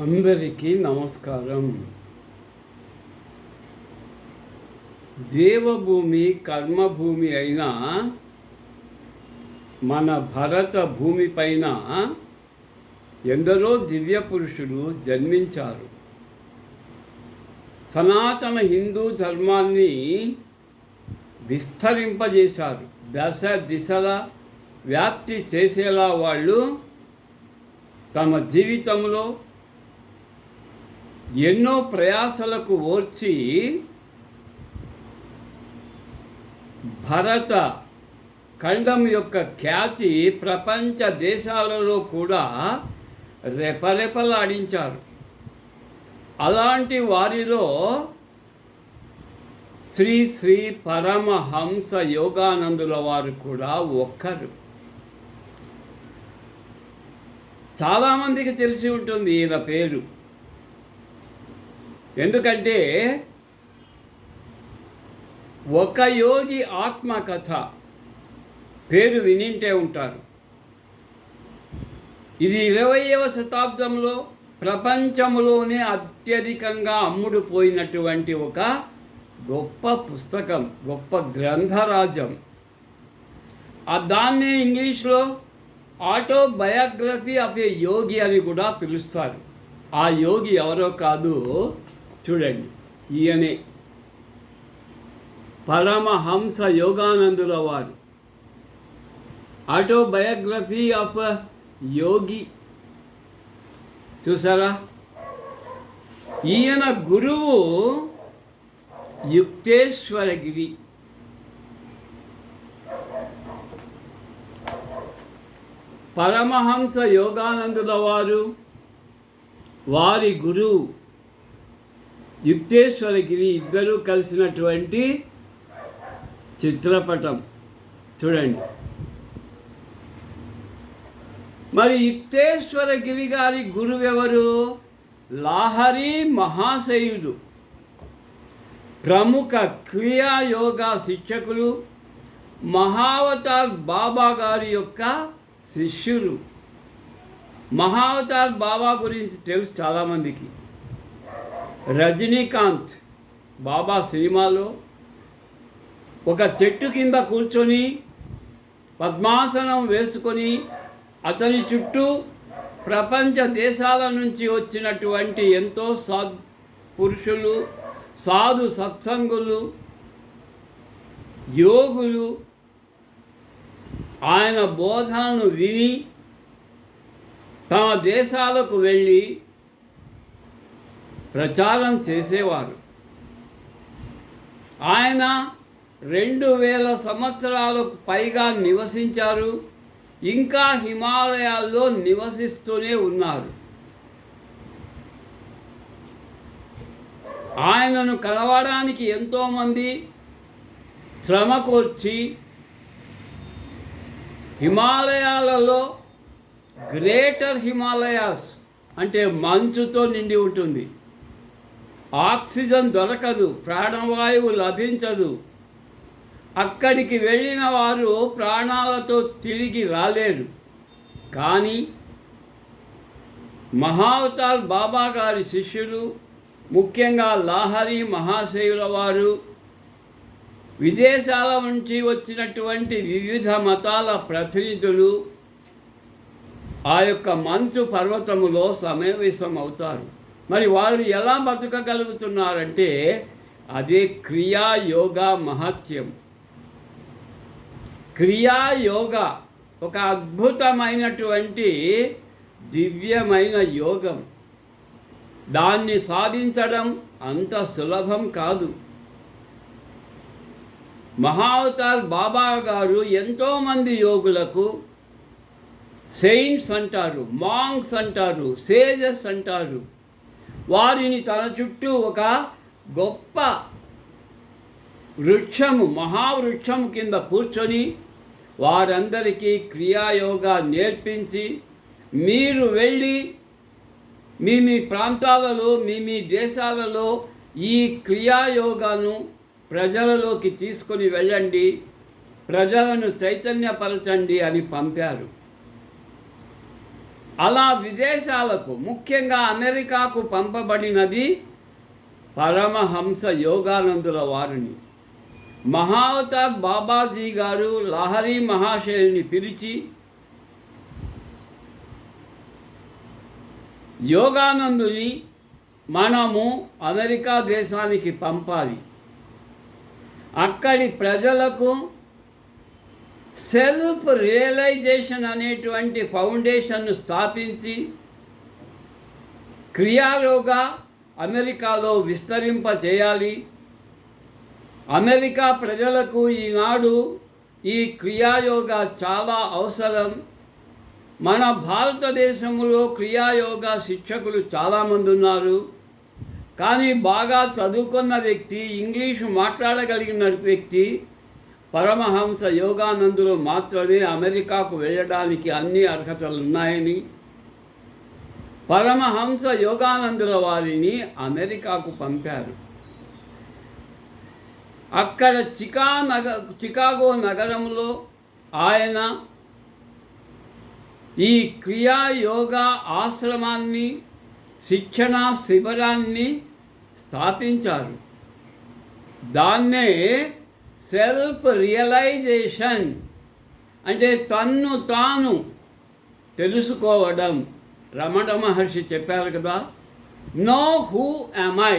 అందరికీ నమస్కారం. దేవభూమి కర్మభూమి అయిన మన భరత భూమి పైన ఎందరో దివ్య పురుషులు జన్మించారు. సనాతన హిందూ ధర్మాన్ని విస్తరింపజేశారు. దశ దిశల వ్యాప్తి చేసేలా వాళ్ళు తమ జీవితంలో ఎన్నో ప్రయాసలకు ఓర్చి భరత ఖండం యొక్క ఖ్యాతి ప్రపంచ దేశాలలో కూడా రెపరెపలాడించారు. అలాంటి వారిలో శ్రీ శ్రీ పరమహంస యోగానందుల వారు కూడా ఒక్కరు. చాలామందికి తెలిసి ఉంటుంది ఈయన పేరు. ఎందుకంటే ఒక యోగి ఆత్మకథ పేరు వినింటే ఉంటారు. ఇది ఇరవయవ శతాబ్దంలో ప్రపంచంలోనే అత్యధికంగా అమ్ముడుపోయినటువంటి ఒక గొప్ప పుస్తకం గొప్ప గ్రంథరాజం ఆ దాన్నే ఇంగ్లీష్లో ఆటోబయోగ్రఫీ ఆఫ్ ఏ యోగి అని కూడా పిలుస్తారు. ఆ యోగి ఎవరో కాదు చూడండి. ఈయనే పరమహంస యోగానందుల వారు. Autobiography of yogi. చూసారా? ఈయన గురువు యుక్తేశ్వరగిరి. పరమహంస యోగానందుల వారు వారి గురువు యుక్తేశ్వరగిరి ఇద్దరూ కలిసినటువంటి చిత్రపటం. చూడండి. మరి యుక్తేశ్వరగిరి గారి గురువు ఎవరు లాహరి మహాశయుడు. ప్రముఖ క్రియాయోగా శిక్షకులు. మహావతార్ బాబా గారి యొక్క శిష్యులు. మహావతార్ బాబా గురించి తెలుసు చాలామందికి. రజనీకాంత్ బాబా సినిమాలో ఒక చెట్టు కింద కూర్చొని పద్మాసనం వేసుకొని అతని చుట్టూ ప్రపంచ దేశాల నుంచి వచ్చినటువంటి ఎంతో సద్ పురుషులు సాధు సత్సంగులు యోగులు ఆయన బోధనను విని తమ దేశాలకు వెళ్ళి ప్రచారం చేసేవారు. ఆయన రెండు వేల సంవత్సరాలకు పైగా నివసించారు. ఇంకా హిమాలయాల్లో నివసిస్తూనే ఉన్నారు. ఆయనను కలవడానికి ఎంతోమంది శ్రమ కోర్చి హిమాలయాలలో గ్రేటర్ హిమాలయాస్ అంటే మంచుతో నిండి ఉంటుంది. ఆక్సిజన్ దొరకదు ప్రాణవాయువు లభించదు. అక్కడికి వెళ్ళిన వారు ప్రాణాలతో తిరిగి రాలేరు. కానీ మహావతార్ బాబా గారి శిష్యులు ముఖ్యంగా లాహరి మహాశయుల వారు విదేశాల నుంచి వచ్చినటువంటి వివిధ మతాల ప్రతినిధులు ఆ యొక్క మంచు పర్వతములో సమావేశం అవుతారు మరి వాళ్ళు ఎలా బతకగలుగుతున్నారంటే అదే క్రియా యోగా మహత్యం. క్రియా యోగా ఒక అద్భుతమైనటువంటి దివ్యమైన యోగం. దాన్ని సాధించడం అంత సులభం కాదు. మహావతార్ బాబా గారు ఎంతోమంది యోగులకు సెయింట్స్ అంటారు మాంగ్స్ అంటారు సేజెస్ అంటారు. వారిని తన చుట్టూ ఒక గొప్ప వృక్షము మహావృక్షము కింద కూర్చొని వారందరికీ క్రియాయోగా నేర్పించి మీరు వెళ్ళి మీ మీ ప్రాంతాలలో మీ మీ దేశాలలో ఈ క్రియాయోగాను ప్రజలలోకి తీసుకొని వెళ్ళండి ప్రజలను చైతన్యపరచండి అని పంపారు. అలా విదేశాలకు ముఖ్యంగా అమెరికాకు పంపబడినది పరమహంస యోగానందుల వారిని. మహావతార్ బాబాజీ గారు లహరి మహాశయుని పిలిచి యోగానందుని మనము అమెరికా దేశానికి పంపాలి. అక్కడి ప్రజలకు సెల్ఫ్ రియలైజేషన్ అనేటువంటి ఫౌండేషన్ను స్థాపించి క్రియాయోగా అమెరికాలో విస్తరింప చేయాలి అమెరికా ప్రజలకు ఈనాడు ఈ క్రియాయోగ చాలా అవసరం. మన భారతదేశంలో క్రియాయోగా శిక్షకులు చాలామంది ఉన్నారు కానీ బాగా చదువుకున్న వ్యక్తి ఇంగ్లీషు మాట్లాడగలిగిన వ్యక్తి పరమహంస యోగానందులు మాత్రమే అమెరికాకు వెళ్ళడానికి అన్ని అర్హతలు ఉన్నాయని పరమహంస యోగానందుల వారిని అమెరికాకు పంపారు. అక్కడ చికా నగ చికాగో నగరంలో ఆయన ఈ క్రియా యోగా ఆశ్రమాన్ని శిక్షణ శిబిరాన్ని స్థాపించారు. దాన్నే సెల్ఫ్ రియలైజేషన్ అంటే తన్ను తాను తెలుసుకోవడం. రమణ మహర్షి చెప్పారు కదా నో హూ ఐ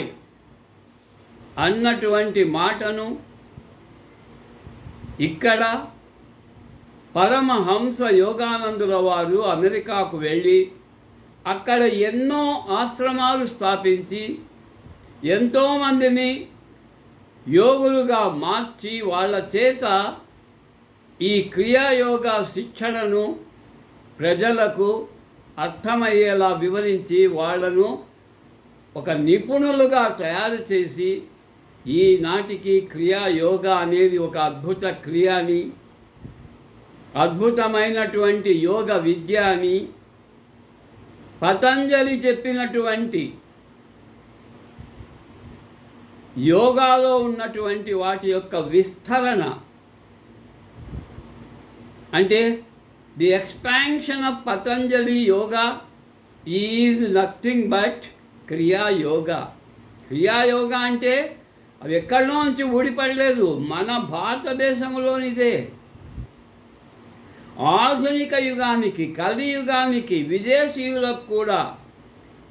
అన్నటువంటి మాటను ఇక్కడ పరమహంస యోగానందుల వారు అమెరికాకు వెళ్ళి అక్కడ ఎన్నో ఆశ్రమాలు స్థాపించి ఎంతోమందిని యోగులుగా మార్చి వాళ్ళ చేత ఈ క్రియాయోగ శిక్షణను ప్రజలకు అర్థమయ్యేలా వివరించి వాళ్ళను ఒక నిపుణులుగా తయారు చేసి ఈనాటికి క్రియా యోగా అనేది ఒక అద్భుత క్రియ అని అద్భుతమైనటువంటి యోగ విద్య అని పతంజలి చెప్పినటువంటి యోగాలో ఉన్నటువంటి వాటి యొక్క విస్తరణ. అంటే the expansion of Patanjali yoga is nothing but Kriya yoga yoga yoga అంటే అవి ఎక్కడో నుంచి ఊడిపడలేదు. మన భారతదేశంలోనిదే. ఆధునిక యుగానికి కలియుగానికి విదేశీయులకు కూడా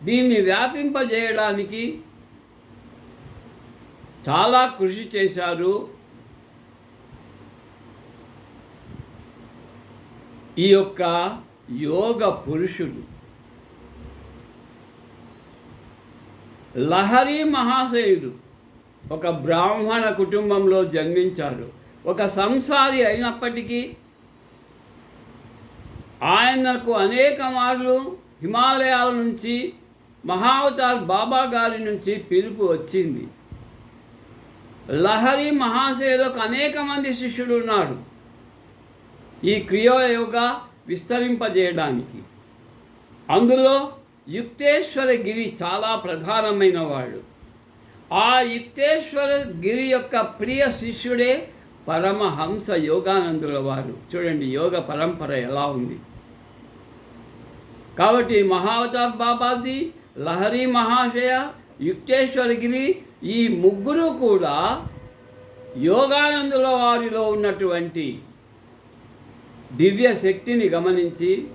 దీన్ని వ్యాపింపజేయడానికి చాలా కృషి చేశారు. ఈ యొక్క యోగ పురుషుడు. లహరి మహాశయుడు ఒక బ్రాహ్మణ కుటుంబంలో జన్మించారు ఒక సంసారి అయినప్పటికీ ఆయనకు అనేక మార్లు హిమాలయాల నుంచి మహావతార్ బాబా గారి నుంచి పిలుపు వచ్చింది. లహరి మహాశయులకు అనేక మంది శిష్యులు ఉన్నారు ఈ క్రియోయోగ విస్తరింపజేయడానికి. అందులో యుక్తేశ్వర గిరి చాలా ప్రధానమైన వాడు ఆ యుక్తేశ్వర గిరి యొక్క ప్రియ శిష్యుడే పరమహంస యోగానందుల వారు. చూడండి యోగ పరంపర ఎలా ఉంది. కాబట్టి మహావతార్ బాబాజీ లహరి మహాశయ యుక్తేశ్వరగిరి ఈ ముగ్గురు కూడా యోగానందుల వారిలో ఉన్నటువంటి దివ్య శక్తిని గమనించి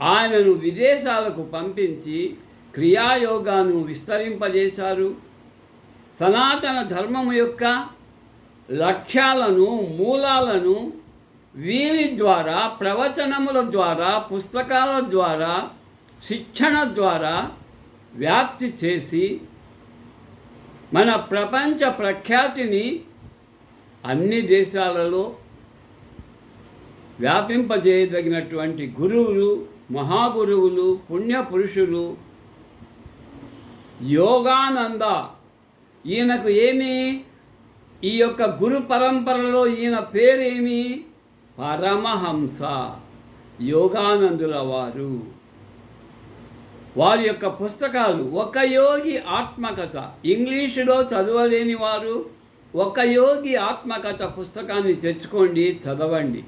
ఆయనను విదేశాలకు పంపించి క్రియాయోగాను విస్తరింపజేశారు. సనాతన ధర్మము యొక్క లక్ష్యాలను మూలాలను వీరి ద్వారా ప్రవచనముల ద్వారా పుస్తకాల ద్వారా శిక్షణ ద్వారా వ్యాప్తి చేసి మన ప్రపంచ ప్రఖ్యాతిని అన్ని దేశాలలో వ్యాపింపజేయదగినటువంటి గురువులు మహాగురువులు పుణ్యపురుషులు యోగానంద. ఈయనకు ఏమి? ఈ యొక్క గురు పరంపరలో ఈయన పేరేమి? పరమహంస. యోగానందుల వారు. వారి యొక్క పుస్తకాలు. ఒక యోగి ఆత్మకథ. ఇంగ్లీషులో చదవలేని వారు ఒక యోగి ఆత్మకథ పుస్తకాన్ని తెచ్చుకోండి చదవండి.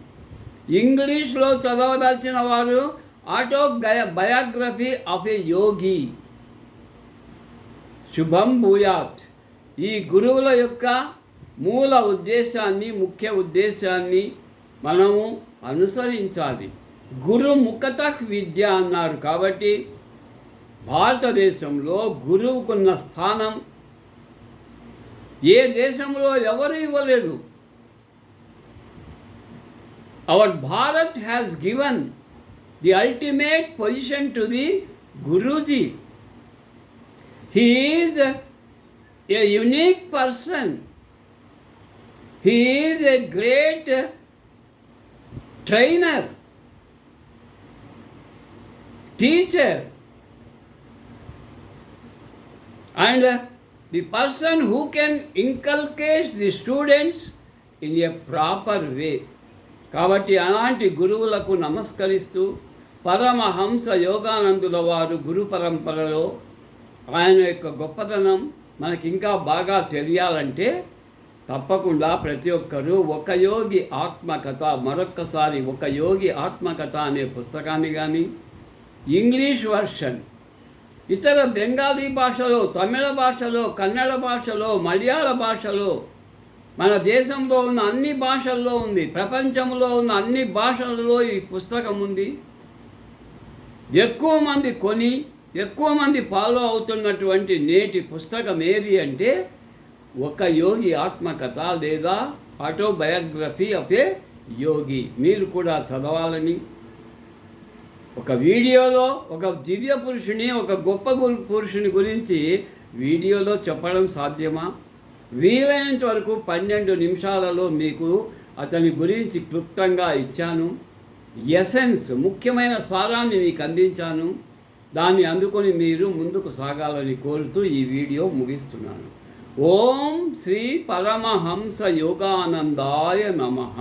ఇంగ్లీష్లో చదవదలిచిన వారు autobiography of a yogi. శుభం భూయాత్. ఈ గురువుల యొక్క మూల ఉద్దేశాన్ని ముఖ్య ఉద్దేశాన్ని మనము అనుసరించాలి. గురు ముఖత విద్య అన్నారు కాబట్టి భారతదేశంలో గురువుకున్న స్థానం ఏ దేశంలో ఎవరు ఇవ్వలేదు. Our Bharat has given the ultimate position to the guruji he is a unique person he is a great trainer teacher and the person who can can the students in a proper way కాబట్టి అలాంటి గురువులకు నమస్కరిస్తూ పరమహంస యోగానందుల వారు గురు పరంపరలో ఆయన యొక్క గొప్పతనం మనకి ఇంకా బాగా తెలియాలంటే తప్పకుండా ప్రతి ఒక్కరూ ఒక యోగి ఆత్మకథ మరొక్కసారి ఒక యోగి ఆత్మకథ అనే పుస్తకాన్ని కానీ ఇంగ్లీష్ వర్షన్ ఇతర బెంగాలీ భాషలో తమిళ భాషలో కన్నడ భాషలో మలయాళ భాషలో మన దేశంలో ఉన్న అన్ని భాషల్లో ఉంది ప్రపంచంలో ఉన్న అన్ని భాషలలో ఈ పుస్తకం ఉంది. ఎక్కువ మంది కొని ఎక్కువ మంది ఫాలో అవుతున్నటువంటి నేటి పుస్తకం ఏది అంటే ఒక యోగి ఆత్మకథ లేదా ఆటోబయోగ్రఫీ ఆఫ్ ఏ యోగి. మీరు కూడా చదవాలని ఒక వీడియోలో ఒక దివ్య పురుషుని ఒక గొప్ప పురుషుని గురించి వీడియోలో చెప్పడం సాధ్యమా? వీలైనంత వరకు పన్నెండు నిమిషాలలో మీకు అతని గురించి క్లుప్తంగా ఇచ్చాను. ఎసెన్స్ ముఖ్యమైన సారాన్ని మీకు అందించాను. దాన్ని అందుకొని మీరు ముందుకు సాగాలని కోరుతూ ఈ వీడియో ముగిస్తున్నాను. ఓం శ్రీ పరమహంస యోగానందాయ నమః.